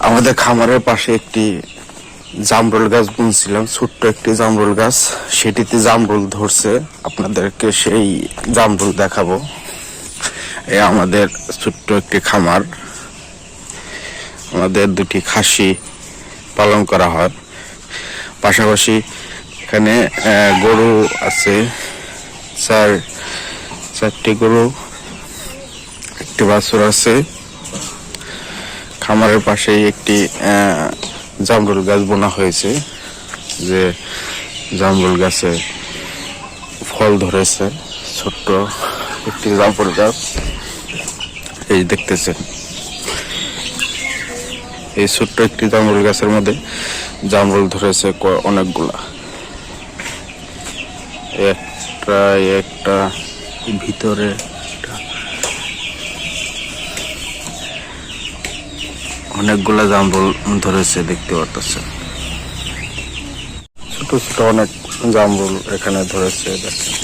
আমাদের খামারের পাশে একটি জামরুল গাছ বুনছিলাম, ছোট্ট একটি জামরুল গাছ। সেটিতে জামরুল ধরছে। আপনাদেরকে সেই জামরুল দেখাবো। এ আমাদের ছোট্ট একটি খামার। আমাদের দুটি খাসি পালন করা হয়। পাশাপাশি এখানে গরু আছে। চার, চারটি গরু, একটি বাছুর আছে। খামারের পাশেই একটি জামরুল গাছ বোনা হয়েছে, যে জামরুল গাছে ফল ধরেছে, ছোট্ট একটি জামরুল গাছ। এই দেখতেছেন। এই ছোট্ট একটি জামরুল গাছের মধ্যে জামরুল ধরেছে অনেকগুলা। একটা একটা, ভিতরে অনেকগুলা জামরুল ধরেছে, দেখতে পারতেছে ছোট ছোট অনেক জামরুল এখানে ধরেছে, দেখেন।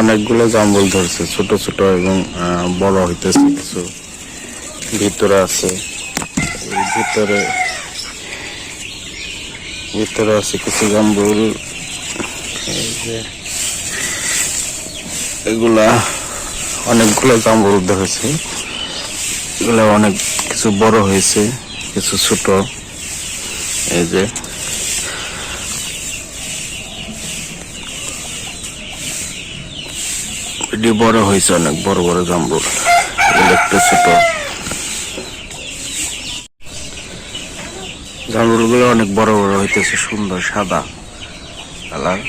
অনেকগুলো জামরুল ধরছে, ছোট ছোট এবং বড় হইতেছে কিছু। ভিতরে আছে। ভিতরে ভিতরে আছে কিছু জামরুল এগুলা অনেকগুলো জামরুল ধরেছে। এগুলা অনেক কিছু বড় হয়েছে, কিছু ছোট। এই যে এটি বড় হয়েছে অনেক, বড় বড় এগুলো একটু ছোট। জামরুলগুলো অনেক বড় বড় হইতেছে সুন্দর সাদা কালার।